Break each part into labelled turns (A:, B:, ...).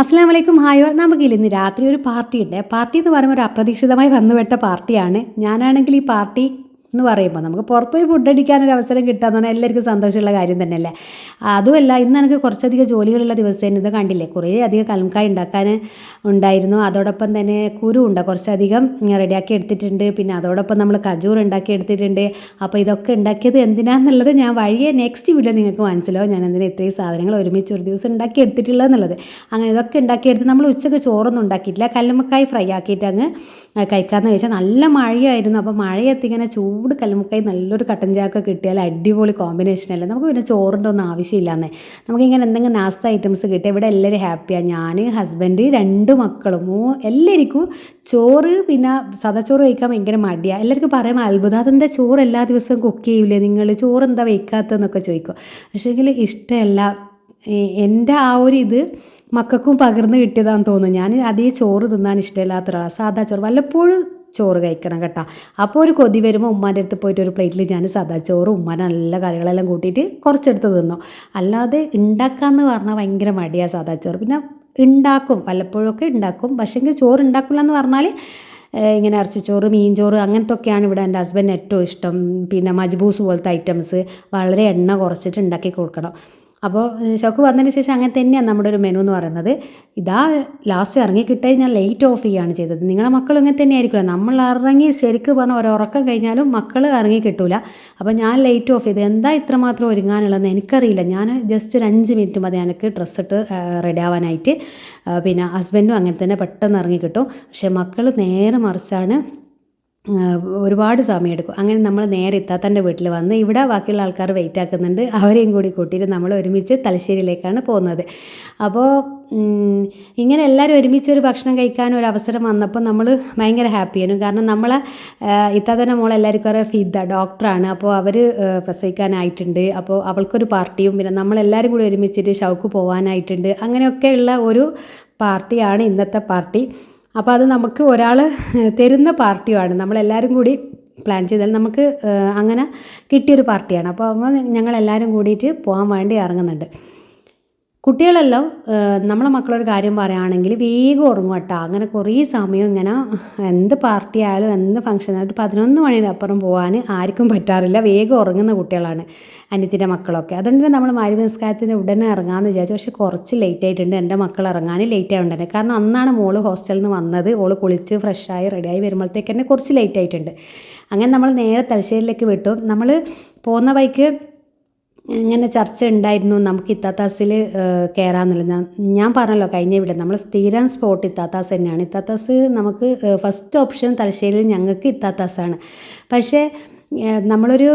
A: അസ്സാം വലൈക്കും ഹായോ നമുക്കില്ല ഇന്ന് രാത്രി ഒരു പാർട്ടി ഉണ്ട് പാർട്ടി എന്ന് പറയുമ്പോൾ ഒരു അപ്രതീക്ഷിതമായി വന്നുപെട്ട പാർട്ടിയാണ്. ഞാനാണെങ്കിൽ ഈ പാർട്ടി എന്ന് പറയുമ്പോൾ നമുക്ക് പുറത്ത് പോയി ഫുഡ് അടിക്കാനൊരു അവസരം കിട്ടാന്ന് പറഞ്ഞാൽ എല്ലാവർക്കും സന്തോഷമുള്ള കാര്യം തന്നെയല്ലേ? അതുമല്ല ഇന്ന് എനിക്ക് കുറച്ചധികം ജോലികളുള്ള ദിവസം ഇത് കണ്ടില്ലേ? കുറേ അധികം കലംകായ ഉണ്ടാക്കാൻ ഉണ്ടായിരുന്നു. അതോടൊപ്പം തന്നെ കുരു ഉണ്ട്. കുറച്ചധികം റെഡിയാക്കി എടുത്തിട്ടുണ്ട്. പിന്നെ അതോടൊപ്പം നമ്മൾ കജൂർ ഉണ്ടാക്കി എടുത്തിട്ടുണ്ട്. അപ്പോൾ ഇതൊക്കെ ഉണ്ടാക്കിയത് എന്തിനാന്നുള്ളത് ഞാൻ വഴിയെ നെക്സ്റ്റ് വീഡിയോ നിങ്ങൾക്ക് മനസ്സിലാവും. ഞാൻ എന്തിനാ ഇത്രയും സാധനങ്ങൾ ഒരുമിച്ച് ഒരു ദിവസം ഉണ്ടാക്കി എടുത്തിട്ടുള്ളത് എന്നുള്ളത്. അങ്ങനെ ഇതൊക്കെ ഉണ്ടാക്കിയെടുത്ത് നമ്മൾ ഉച്ചയ്ക്ക് ചോറൊന്നും ഉണ്ടാക്കിയിട്ടില്ല. കല്ലുമ്മക്കായി ഫ്രൈ ആക്കിയിട്ട് അങ്ങ് കഴിക്കാമെന്ന് വെച്ചാൽ നല്ല മഴയായിരുന്നു. അപ്പോൾ മഴയത്ത് ഇങ്ങനെ കല്ലുമ്മക്കായി നല്ലൊരു കട്ടൻ ചായ കിട്ടിയാൽ അടിപൊളി കോമ്പിനേഷൻ അല്ലേ? നമുക്ക് പിന്നെ ചോറിന്റെ ഒന്നും ആവശ്യമില്ലാന്നേ നമുക്കിങ്ങനെ എന്തെങ്കിലും നാസ്ത ഐറ്റംസ് കിട്ടിയാൽ ഇവിടെ എല്ലാവരും ഹാപ്പിയാണ് ഞാൻ ഹസ്ബൻഡ് രണ്ട് മക്കളും. എല്ലാവർക്കും ചോറ് പിന്നെ സദാച്ചോറ് കഴിക്കാൻ ഭയങ്കര മടിയാണ് എല്ലാവർക്കും പറയുമ്പോൾ അത്ഭുതം. അതെന്താ ചോറ് എല്ലാ ദിവസവും കുക്ക് ചെയ്യൂലേ നിങ്ങൾ? ചോറ് എന്താ വയ്ക്കാത്തതെന്നൊക്കെ ചോദിക്കും. പക്ഷേങ്കിൽ ഇഷ്ടമല്ല. എന്റെ ആ ഒരു ഇത് മക്കൾക്കും പകർന്ന് കിട്ടിയതാണെന്ന് തോന്നുന്നു. ഞാൻ അധികം ചോറ് തിന്നാൻ ഇഷ്ടമില്ലാത്ത ഒരാളാണ് സാദാ ചോറ്. വല്ലപ്പോഴും ചോറ് കഴിക്കണം കേട്ടോ. അപ്പോൾ ഒരു കൊതി വരുമ്പോൾ ഉമ്മാന്റെ അടുത്ത് പോയിട്ട് ഒരു പ്ലേറ്റിൽ ഞാൻ സാദാ ചോറ് ഉമ്മ നല്ല കറികളെല്ലാം കൂട്ടിയിട്ട് കുറച്ചെടുത്ത് തിന്നു. അല്ലാതെ ഉണ്ടാക്കാമെന്ന് പറഞ്ഞാൽ ഭയങ്കര മടിയാണ് സാദാ ചോറ്. പിന്നെ ഉണ്ടാക്കും വല്ലപ്പോഴൊക്കെ ഉണ്ടാക്കും പക്ഷേങ്കിൽ ചോറ് ഉണ്ടാക്കില്ല എന്ന് പറഞ്ഞാൽ ഇങ്ങനെ ഇറച്ചിച്ചോറ് മീൻചോറ് അങ്ങനത്തെ ഒക്കെയാണ് ഇവിടെ എന്റെ ഹസ്ബൻഡിന് ഏറ്റവും ഇഷ്ടം. പിന്നെ മജ്ബൂസ് പോലത്തെ ഐറ്റംസ്. വളരെ എണ്ണ കുറച്ചിട്ട് ഉണ്ടാക്കി കൊടുക്കണം. അപ്പോൾ ഷോക്ക് വന്നതിന് ശേഷം അങ്ങനെ തന്നെയാണ് നമ്മുടെ ഒരു മെനു എന്ന് പറയുന്നത്. ഇതാ ലാസ്റ്റ് ഇറങ്ങി കിട്ടാൻ ഞാൻ ലേറ്റ് ഓഫ് ചെയ്യുകയാണ് ചെയ്തത്. നിങ്ങളെ മക്കൾ ഇങ്ങനെ തന്നെ ആയിരിക്കുമല്ലോ നമ്മൾ ഇറങ്ങി ശരിക്ക് പറഞ്ഞ ഒരു ഉറക്കം കഴിഞ്ഞാലും മക്കൾ ഇറങ്ങി കിട്ടൂല. അപ്പോൾ ഞാൻ ലേറ്റ് ഓഫ് ചെയ്ത് എന്താ ഇത്രമാത്രം ഒരുങ്ങാനുള്ളതെന്ന് എനിക്കറിയില്ല. ഞാൻ ജസ്റ്റ് ഒരു അഞ്ച് മിനിറ്റ് മതി എനിക്ക് ഡ്രസ്സ് ഇട്ട് റെഡി ആവാനായിട്ട്. പിന്നെ ഹസ്ബൻഡും അങ്ങനെ തന്നെ പെട്ടെന്ന് ഇറങ്ങി കിട്ടും. പക്ഷേ മക്കൾ നേരെ മറിച്ചാണ് ഒരുപാട് സമയമെടുക്കും. അങ്ങനെ നമ്മൾ നേരെ ഇത്താത്തന്റെ വീട്ടിൽ വന്ന് ഇവിടെ ബാക്കിയുള്ള ആൾക്കാർ വെയിറ്റ് ആക്കുന്നുണ്ട്. അവരെയും കൂടി കൂട്ടിയിട്ട് നമ്മൾ ഒരുമിച്ച് തലശ്ശേരിയിലേക്കാണ് പോകുന്നത്. അപ്പോൾ ഇങ്ങനെ എല്ലാവരും ഒരുമിച്ച് ഒരു ഭക്ഷണം കഴിക്കാൻ ഒരു അവസരം വന്നപ്പോൾ നമ്മൾ ഭയങ്കര ഹാപ്പിയായിരുന്നു കാരണം നമ്മൾ ഇത്താത്തന്റെ മോളെ എല്ലാവർക്കും അറിയാം ഫിദ ഡോക്ടറാണ്. അപ്പോൾ അവർ പ്രസവിക്കാനായിട്ടുണ്ട്. അപ്പോൾ അവൾക്കൊരു പാർട്ടിയും പിന്നെ നമ്മളെല്ലാവരും കൂടി ഒരുമിച്ചിട്ട് ഷൗക്ക് പോകാനായിട്ടുണ്ട് അങ്ങനെയൊക്കെയുള്ള ഒരു പാർട്ടിയാണ് ഇന്നത്തെ പാർട്ടി. അപ്പോൾ അത് നമുക്ക് ഒരാൾ തരുന്ന പാർട്ടിയുമാണ്. നമ്മളെല്ലാവരും കൂടി പ്ലാൻ ചെയ്താൽ നമുക്ക് അങ്ങനെ കിട്ടിയൊരു പാർട്ടിയാണ്. അപ്പോൾ അങ്ങനെ ഞങ്ങളെല്ലാവരും കൂടിയിട്ട് പോകാൻ വേണ്ടി ഇറങ്ങുന്നുണ്ട്. കുട്ടികളെല്ലാം നമ്മളെ മക്കളൊരു കാര്യം പറയുകയാണെങ്കിൽ വേഗം ഉറങ്ങും കേട്ടോ. അങ്ങനെ കുറേ സമയം ഇങ്ങനെ എന്ത് പാർട്ടി ആയാലും എന്ത് ഫംഗ്ഷൻ ആയാലും പതിനൊന്ന് മണിയുടെ അപ്പുറം പോകാൻ ആർക്കും പറ്റാറില്ല. വേഗം ഉറങ്ങുന്ന കുട്ടികളാണ് അനിയത്തിന്റെ മക്കളൊക്കെ. അതുകൊണ്ട് നമ്മൾ മാരി നിസ്കാരത്തിന്റെ ഉടനെ ഇറങ്ങാമെന്ന് വിചാരിച്ചു. പക്ഷേ കുറച്ച് ലേറ്റ് ആയിട്ടുണ്ട്. എന്റെ മക്കൾ ഇറങ്ങാൻ ലേറ്റ് ആയിട്ടുണ്ടായിരുന്നു കാരണം അന്നാണ് മോൾ ഹോസ്റ്റലിൽ നിന്ന് വന്നത്. ഓൾ കുളിച്ച് ഫ്രഷായി റെഡിയായി വരുമ്പോഴത്തേക്ക് തന്നെ കുറച്ച് ലേറ്റ് ആയിട്ടുണ്ട്. അങ്ങനെ നമ്മൾ നേരെ തലശ്ശേരിയിലേക്ക് വിട്ടു. നമ്മൾ പോകുന്ന വഴിക്ക് ഇങ്ങനെ ചർച്ച ഉണ്ടായിരുന്നു. നമുക്ക് ഇത്താത്താസിൽ കയറാമെന്നില്ല ഞാൻ പറഞ്ഞല്ലോ കഴിഞ്ഞ ഇവിടെ നമ്മൾ സ്ഥിരം സ്പോട്ട് ഇത്താത്താസ് തന്നെയാണ്. ഇത്താത്താസ് നമുക്ക് ഫസ്റ്റ് ഓപ്ഷൻ തലശ്ശേരിയിൽ ഞങ്ങൾക്ക് ഇത്താത്താസാണ്. പക്ഷേ നമ്മളൊരു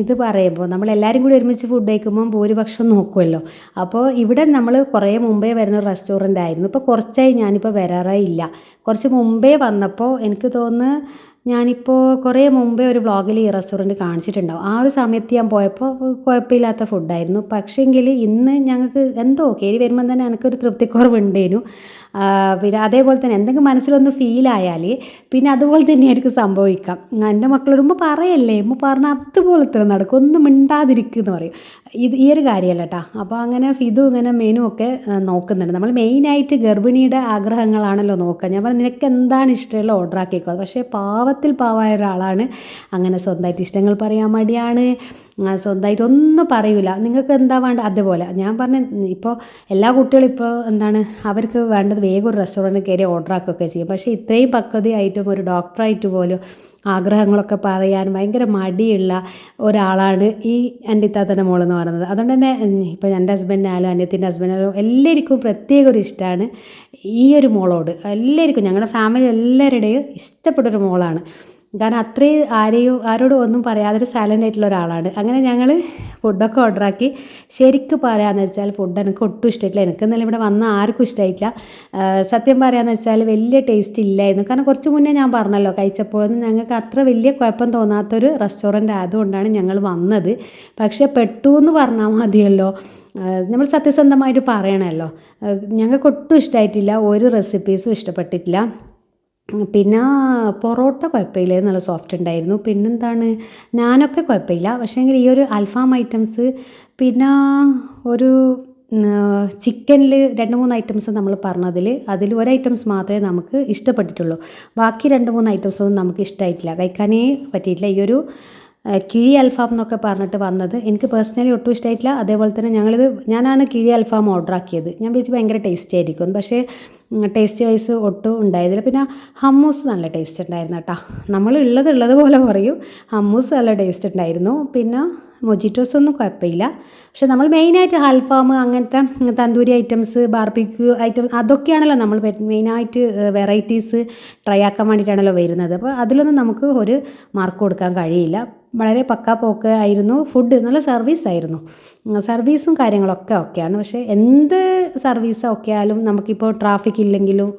A: ഇത് പറയുമ്പോൾ നമ്മൾ എല്ലാവരും കൂടി ഒരുമിച്ച് ഫുഡ് കഴിക്കുമ്പോൾ ഭൂരിപക്ഷം നോക്കുമല്ലോ അപ്പോൾ ഇവിടെ നമ്മൾ കുറേ മുമ്പേ വരുന്ന ഒരു റെസ്റ്റോറന്റ് ആയിരുന്നു. ഇപ്പോൾ കുറച്ചായി ഞാനിപ്പോൾ വരാറേ ഇല്ല. കുറച്ച് മുമ്പേ വന്നപ്പോൾ എനിക്ക് തോന്നുന്നു ഞാനിപ്പോൾ കുറേ മുമ്പേ ഒരു വ്ളോഗിൽ ഈ റെസ്റ്റോറന്റ് കാണിച്ചിട്ടുണ്ടാവും. ആ ഒരു സമയത്ത് ഞാൻ പോയപ്പോൾ കുഴപ്പമില്ലാത്ത ഫുഡായിരുന്നു പക്ഷേങ്കിൽ ഇന്ന് ഞങ്ങൾക്ക് എന്തോ കയറി വരുമ്പം തന്നെ എനിക്കൊരു തൃപ്തിക്കുറവുണ്ടേനു. പിന്നെ അതേപോലെ തന്നെ എന്തെങ്കിലും മനസ്സിലൊന്ന് ഫീലായാൽ പിന്നെ അതുപോലെ തന്നെ എനിക്ക് സംഭവിക്കാം. എന്റെ മക്കൾ വരുമ്പോൾ പറയല്ലേ ഉമ്മ പറഞ്ഞാൽ അതുപോലെ തന്നെ നടക്കും. ഒന്നും മിണ്ടാതിരിക്കുമെന്ന് പറയും. ഇത് ഈ ഒരു കാര്യമല്ല കേട്ടോ അപ്പോൾ അങ്ങനെ ഫിതു ഇങ്ങനെ മെനു ഒക്കെ നോക്കുന്നുണ്ട്. നമ്മൾ മെയിനായിട്ട് ഗർഭിണിയുടെ ആഗ്രഹങ്ങളാണല്ലോ നോക്കുക ഞാൻ പറഞ്ഞു നിനക്ക് എന്താണ് ഇഷ്ടമുള്ള ഓർഡർ ആക്കിക്കോ? പക്ഷേ പാവത്തിൽ പാവമായ ഒരാളാണ്. അങ്ങനെ സ്വന്തമായിട്ട് ഇഷ്ടങ്ങൾ പറയാൻ മടിയാണ്. സ്വന്തമായിട്ട് ഒന്നും പറയൂല. നിങ്ങൾക്ക് എന്താ വേണ്ട അതേപോലെ. ഞാൻ പറഞ്ഞ ഇപ്പോൾ എല്ലാ കുട്ടികളും ഇപ്പോൾ എന്താണ് അവർക്ക് വേണ്ടത് വേഗം ഒരു റെസ്റ്റോറന്റ് കയറി ഓർഡർ ആക്കുകയൊക്കെ ചെയ്യും. പക്ഷേ ഇത്രയും പക്വതയായിട്ടും ഒരു ഡോക്ടറായിട്ട് പോലും ആഗ്രഹങ്ങളൊക്കെ പറയാൻ ഭയങ്കര മടിയുള്ള ഒരാളാണ് ഈ എന്റെ ഇത്താത്തന്റെ മോളെന്ന് പറയുന്നത്. അതുകൊണ്ട് തന്നെ ഇപ്പോൾ എന്റെ ഹസ്ബൻഡിനായാലും അനിയത്തിന്റെ ഹസ്ബൻഡിനായാലും എല്ലാവർക്കും പ്രത്യേക ഒരു ഇഷ്ടമാണ് ഈ ഒരു മോളോട്. എല്ലാവർക്കും ഞങ്ങളുടെ ഫാമിലി എല്ലാവരുടെയും ഇഷ്ടപ്പെട്ടൊരു മോളാണ്. കാരണം അത്രയും ആരെയും ആരോടും ഒന്നും പറയാതെ ഒരു സൈലന്റ് ആയിട്ടുള്ള ഒരാളാണ്. അങ്ങനെ ഞങ്ങൾ ഫുഡൊക്കെ ഓർഡറാക്കി ശരിക്കും പറയാമെന്ന് വെച്ചാൽ ഫുഡ് എനിക്ക് ഒട്ടും ഇഷ്ടമായിട്ടില്ല. എനിക്ക് എന്നാലും ഇവിടെ വന്ന ആർക്കും ഇഷ്ടമായിട്ടില്ല. സത്യം പറയാമെന്ന് വെച്ചാൽ വലിയ ടേസ്റ്റ് ഇല്ലായിരുന്നു. കാരണം കുറച്ച് മുന്നേ ഞാൻ പറഞ്ഞല്ലോ കഴിച്ചപ്പോഴൊന്നും ഞങ്ങൾക്ക് അത്ര വലിയ കുഴപ്പം തോന്നാത്തൊരു റെസ്റ്റോറന്റ് ആയതുകൊണ്ടാണ് ഞങ്ങൾ വന്നത്. പക്ഷേ പെട്ടു എന്ന് പറഞ്ഞാൽ മതിയല്ലോ. നമ്മൾ സത്യസന്ധമായിട്ട് പറയണമല്ലോ. ഞങ്ങൾക്ക് ഒട്ടും ഇഷ്ടമായിട്ടില്ല. ഒരു റെസിപ്പീസും ഇഷ്ടപ്പെട്ടിട്ടില്ല. പിന്നെ പൊറോട്ട കുഴപ്പമില്ല നല്ല സോഫ്റ്റ് ഉണ്ടായിരുന്നു. പിന്നെന്താണ്? നാനൊക്കെ കുഴപ്പമില്ല. പക്ഷേ ഈ ഒരു അൽഫാം ഐറ്റംസ് പിന്നെ ഒരു ചിക്കനിൽ രണ്ട് മൂന്ന് ഐറ്റംസ് നമ്മൾ പറഞ്ഞതിൽ അതിൽ ഒരു ഐറ്റംസ് മാത്രമേ നമുക്ക് ഇഷ്ടപ്പെട്ടിട്ടുള്ളൂ. ബാക്കി രണ്ട് മൂന്ന് ഐറ്റംസ് ഒന്നും നമുക്ക് ഇഷ്ടമായിട്ടില്ല. കഴിക്കാനേ പറ്റിയിട്ടില്ല. ഈ ഒരു കിഴി അൽഫാം എന്നൊക്കെ പറഞ്ഞിട്ട് വന്നത്. എനിക്ക് പേഴ്സണലി ഒട്ടും ഇഷ്ടമായിട്ടില്ല അതേപോലെ തന്നെ ഞങ്ങളിത് ഞാനാണ് കിഴി അൽഫാം ഓർഡർ ആക്കിയത്. ഞാൻ വിചാരിച്ചു ഭയങ്കര ടേസ്റ്റി ആയിരിക്കും. പക്ഷേ ടേസ്റ്റ് വൈസ് ഒട്ടും ഉണ്ടായതില്ല പിന്നെ ഹമ്മൂസ് നല്ല ടേസ്റ്റ് ഉണ്ടായിരുന്നു കേട്ടോ. നമ്മൾ ഉള്ളത് ഉള്ളത് പോലെ പറയും. ഹമ്മൂസ് നല്ല ടേസ്റ്റ് ഉണ്ടായിരുന്നു. പിന്നെ മൊജിറ്റോസ് ഒന്നും കുഴപ്പമില്ല. പക്ഷെ നമ്മൾ മെയിനായിട്ട് ഹൽഫാം അങ്ങനത്തെ തന്തൂരി ഐറ്റംസ് ബാർബിക്യൂ ഐറ്റം അതൊക്കെയാണല്ലോ നമ്മൾ മെയിനായിട്ട് വെറൈറ്റീസ് ട്രൈ ആക്കാൻ വേണ്ടിയിട്ടാണല്ലോ വരുന്നത്. അപ്പോൾ അതിലൊന്നും നമുക്ക് ഒരു മാർക്ക് കൊടുക്കാൻ കഴിയില്ല. വളരെ പക്കാ പോക്ക് ആയിരുന്നു ഫുഡ് നല്ല സർവീസ് ആയിരുന്നു. സർവീസും കാര്യങ്ങളൊക്കെ ഒക്കെയാണ് പക്ഷേ എന്ത് സർവീസ് ഒക്കെ ആയാലും നമുക്കിപ്പോൾ ട്രാഫിക് ഇല്ലെങ്കിലും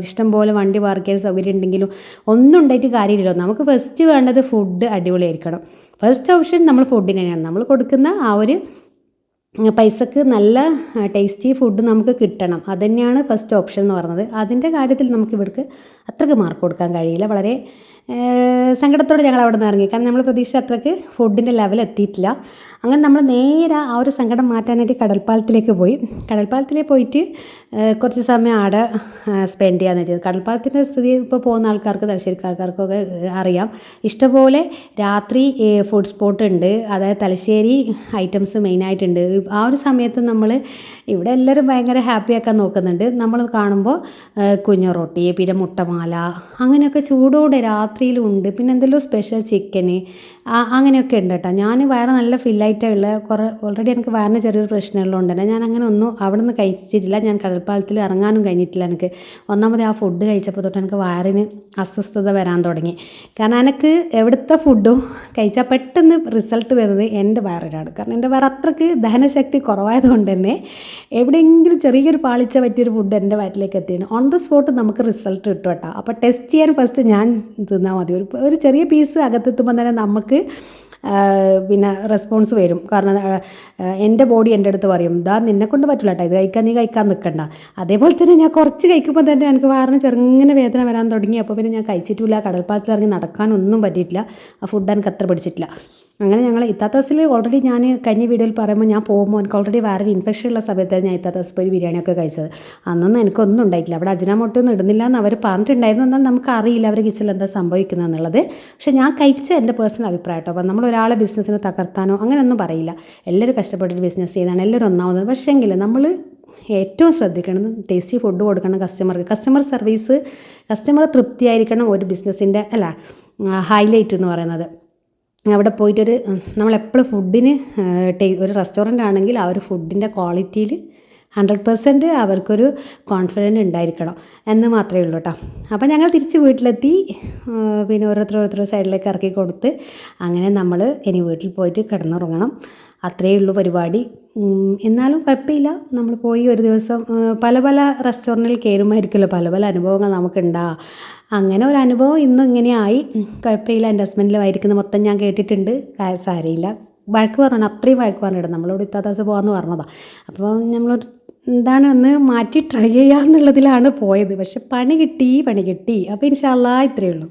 A: ഇഷ്ടം പോലെ വണ്ടി പാർക്ക് ചെയ്യാൻ സൗകര്യം ഉണ്ടെങ്കിലും ഒന്നും ഉണ്ടായിട്ട് കാര്യമില്ലല്ലോ. നമുക്ക് ഫസ്റ്റ് വേണ്ടത് ഫുഡ് അടിപൊളിയായിരിക്കണം. ഫസ്റ്റ് ഓപ്ഷൻ നമ്മൾ ഫുഡിന് തന്നെയാണ്. നമ്മൾ കൊടുക്കുന്ന ആ ഒരു പൈസക്ക് നല്ല ടേസ്റ്റി ഫുഡ് നമുക്ക് കിട്ടണം. അതുതന്നെയാണ് ഫസ്റ്റ് ഓപ്ഷൻ എന്ന് പറയുന്നത്. അതിന്റെ കാര്യത്തിൽ നമുക്ക് ഇവർക്ക് അത്രയ്ക്ക് മാർക്ക് കൊടുക്കാൻ കഴിയില്ല. വളരെ സങ്കടത്തോടെ ഞങ്ങൾ അവിടെ നിന്ന് ഇറങ്ങി. കാരണം നമ്മൾ പ്രതീക്ഷിച്ച അത്രയ്ക്ക് ഫുഡിന്റെ ലെവൽ എത്തിയിട്ടില്ല. അങ്ങനെ നമ്മൾ നേരെ ആ ഒരു സങ്കടം മാറ്റാനായിട്ട് കടൽപ്പാലത്തിലേക്ക് പോയി. കടൽപ്പാലത്തിലേക്ക് പോയിട്ട് കുറച്ച് സമയം അവിടെ സ്പെൻഡ് ചെയ്യാന്ന് വെച്ചത് കടൽപ്പാലത്തിന്റെ സ്ഥിതി ഇപ്പോൾ പോകുന്ന ആൾക്കാർക്ക് തലശ്ശേരിക്ക് ആൾക്കാർക്കൊക്കെ അറിയാം. ഇഷ്ടംപോലെ രാത്രി ഫുഡ് സ്പോട്ട് ഉണ്ട്. അതായത് തലശ്ശേരി ഐറ്റംസ് മെയിനായിട്ടുണ്ട് ആ ഒരു സമയത്ത് നമ്മൾ ഇവിടെ എല്ലാവരും ഭയങ്കര ഹാപ്പി ആക്കാൻ നോക്കുന്നുണ്ട്. നമ്മൾ കാണുമ്പോൾ കുഞ്ഞു റൊട്ടി പിന്നെ മുട്ടമാല അങ്ങനെയൊക്കെ ചൂടോടെ രാത്രിയിലും ഉണ്ട് പിന്നെ എന്തെല്ലോ സ്പെഷ്യൽ ചിക്കന് അങ്ങനെയൊക്കെ ഉണ്ട് കേട്ടോ. ഞാൻ വയറ് നല്ല ഫില്ലായിട്ടുള്ള കുറേ ഓൾറെഡി എനിക്ക് വയറിന് ചെറിയൊരു പ്രശ്നമുള്ളതുകൊണ്ട് തന്നെ ഞാൻ അങ്ങനെ ഒന്നും അവിടെ നിന്ന് കഴിച്ചിട്ടില്ല. ഞാൻ കടൽപ്പാലത്തിൽ ഇറങ്ങാനും കഴിഞ്ഞിട്ടില്ല എനിക്ക്. ഒന്നാമത് ആ ഫുഡ് കഴിച്ചപ്പോൾ തൊട്ട് എനിക്ക് വയറിന് അസ്വസ്ഥത വരാൻ തുടങ്ങി. കാരണം എനിക്ക് എവിടുത്തെ ഫുഡും കഴിച്ചാൽ പെട്ടെന്ന് റിസൾട്ട് വരുന്നത് എന്റെ വയറിനാണ്. കാരണം എന്റെ വയറ് അത്രയ്ക്ക് ദഹനശക്തി കുറവായതുകൊണ്ട് തന്നെ എവിടെയെങ്കിലും ചെറിയൊരു പാളിച്ച പറ്റിയൊരു ഫുഡ് എന്റെ വയറ്റിലേക്ക് എത്തിയാണ് ഓൺ ദ സ്പോട്ട് നമുക്ക് റിസൾട്ട് കിട്ടും കേട്ടോ. അപ്പോൾ ടെസ്റ്റ് ചെയ്യാൻ ഫസ്റ്റ് ഞാൻ തിന്നാൽ മതി. ഒരു ഒരു ചെറിയ പീസ് അകത്തെത്തുമ്പോൾ തന്നെ നമുക്ക് പിന്നെ റെസ്പോൺസ് വരും. കാരണം എന്റെ ബോഡി എന്റെ അടുത്ത് പറയും ഇതാ നിന്നെ കൊണ്ട് പറ്റില്ല കേട്ടോ ഇത് കഴിക്കാൻ നീ കഴിക്കാൻ നിൽക്കണ്ട അതേപോലെ തന്നെ ഞാൻ കുറച്ച് കഴിക്കുമ്പോൾ തന്നെ എനിക്ക് വാറിന് ചെറുങ്ങനെ വേദന വരാൻ തുടങ്ങി. അപ്പോൾ പിന്നെ ഞാൻ കഴിച്ചിട്ടില്ല കടൽപ്പാലത്തിൽ ഇറങ്ങി നടക്കാനൊന്നും പറ്റിയിട്ടില്ല. ആ ഫുഡ് എനിക്ക് അത്ര പിടിച്ചിട്ടില്ല. അങ്ങനെ ഞങ്ങൾ ഇത്താത്തസിൽ ഓൾറെഡി ഞാൻ കഴിഞ്ഞ വീഡിയോയിൽ പറയുമ്പോൾ ഞാൻ പോകുമ്പോൾ എനിക്ക് ഓൾറെഡി വേറെ ഇൻഫെക്ഷൻ ഉള്ള സമയത്താണ് ഞാൻ ഇത്താത്തസ് പോയി ബിരിയാണിയൊക്കെ കഴിച്ചത്. അന്നൊന്നും എനിക്കൊന്നും ഉണ്ടായിട്ടില്ല. അവിടെ അജിനാമോട്ടൊന്നും ഇടുന്നില്ല എന്ന് അവർ പറഞ്ഞിട്ടുണ്ടായിരുന്നു. എന്നാൽ നമുക്ക് അറിയില്ല അവർ കിച്ചണിൽ എന്താ സംഭവിക്കുന്നത് എന്നുള്ളത്. പക്ഷെ ഞാൻ കഴിച്ച എന്റെ പേഴ്സണൽ അഭിപ്രായം കേട്ടോ. അപ്പം നമ്മൾ ഒരാളെ ബിസിനസ്സിനെ തകർത്താനോ അങ്ങനെയൊന്നും പറയില്ല. എല്ലാവരും കഷ്ടപ്പെട്ടിട്ട് ബിസിനസ് ചെയ്താണ് എല്ലാവരും ഒന്നാമത് പക്ഷേങ്കിൽ നമ്മൾ ഏറ്റവും ശ്രദ്ധിക്കണം ടേസ്റ്റി ഫുഡ് കൊടുക്കണം കസ്റ്റമർക്ക് കസ്റ്റമർ സർവീസ് കസ്റ്റമർ തൃപ്തിയായിരിക്കണം ഒരു ബിസിനസ്സിന്റെ അല്ല ഹൈലൈറ്റ് എന്ന് പറയുന്നത്. അവിടെ പോയിട്ടൊരു നമ്മളെപ്പോഴും ഫുഡിന് ഒരു റെസ്റ്റോറന്റ് ആണെങ്കിൽ ആ ഒരു ഫുഡിന്റെ ക്വാളിറ്റിയിൽ ഹൺഡ്രഡ് പെർസെന്റ് അവർക്കൊരു കോൺഫിഡന്റ് ഉണ്ടായിരിക്കണം എന്ന് മാത്രമേ ഉള്ളൂ കേട്ടോ അപ്പോൾ ഞങ്ങൾ തിരിച്ച് വീട്ടിലെത്തി പിന്നെ ഓരോരുത്തർ ഓരോരുത്തർ സൈഡിലേക്ക് ഇറക്കി കൊടുത്ത് അങ്ങനെ നമ്മൾ ഇനി വീട്ടിൽ പോയിട്ട് കിടന്നുറങ്ങണം. അത്രയേ ഉള്ളൂ പരിപാടി എന്നാലും കുഴപ്പമില്ല. നമ്മൾ പോയി ഒരു ദിവസം പല പല റെസ്റ്റോറന്റിൽ കയറുമായിരിക്കുമല്ലോ. പല പല അനുഭവങ്ങൾ നമുക്കുണ്ടാകുക അങ്ങനെ ഒരു അനുഭവം ഇന്ന് ഇങ്ങനെയായി കുഴപ്പമില്ല. എന്റെ ഹസ്ബൻഡിൽ വായിരിക്കുന്ന മൊത്തം ഞാൻ കേട്ടിട്ടുണ്ട്. സാരിയില്ല വഴക്ക് പറഞ്ഞു അത്രയും വഴക്ക് പറഞ്ഞിട്ട് നമ്മളോട് ഇത്താത്താസ് പോകാമെന്ന് പറഞ്ഞതാണ് അപ്പോൾ നമ്മൾ എന്താണ് ഒന്ന് മാറ്റി ട്രൈ ചെയ്യാന്നുള്ളതിലാണ് പോയത്. പക്ഷെ പണി കിട്ടി പണി കിട്ടി. അപ്പോൾ ഇൻഷാല്ലാ ഇത്രയേ ഉള്ളൂ.